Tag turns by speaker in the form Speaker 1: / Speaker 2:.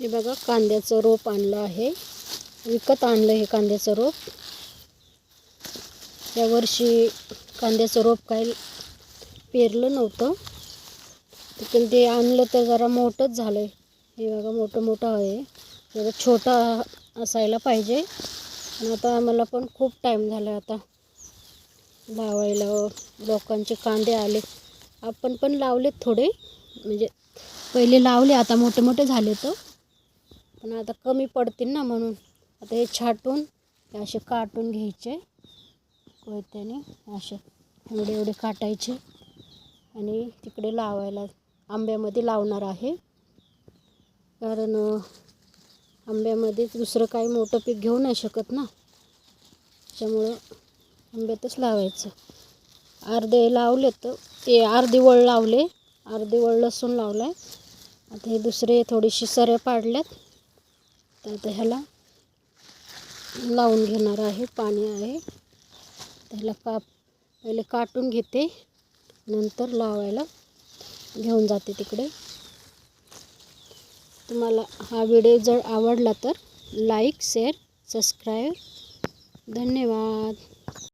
Speaker 1: हे बघा कांद्याचं रोप आणलं आहे. विकत आणलं हे कांद्याचं रोप. यावर्षी कांद्याचं रोप काही पेरलं नव्हतं. पण ते आणलं तर जरा मोठंच झालं आहे हे बघा मोठं मोठं आहे. जरा छोटा असायला पाहिजे. आणि आता आम्हाला पण खूप टाईम झाला आता. लावायला लोकांचे कांदे आले. आपण पण लावलेत थोडे. म्हणजे पहिले लावले आता मोठे मोठे झाले तर पण आता कमी पडतील ना म्हणून. आता हे छाटून हे असे काटून घ्यायचे. कोयत्याने असे एवढे एवढे काटायचे. आणि तिकडे लावायला आंब्यामध्ये लावणार आहे. कारण आंब्यामध्ये दुसरं काही मोठं पीक घेऊ नाही शकत ना. त्याच्यामुळं आंब्यातच लावायचं. अर्धे लावले तर ते अर्धी वळ लावले. अर्धी वळ लसूण लावलं आहे आता हे दुसरे थोडीशी सऱ्या पाडल्यात. तर आता ह्याला लावून घेणार आहे पाणी आहे. त्याला काप पहिले काटून घेते नंतर लावायला घेऊन जाते तिकडे. तुम्हाला हा व्हिडिओ जर आवडला तर लाईक शेअर सबस्क्राईब. धन्यवाद.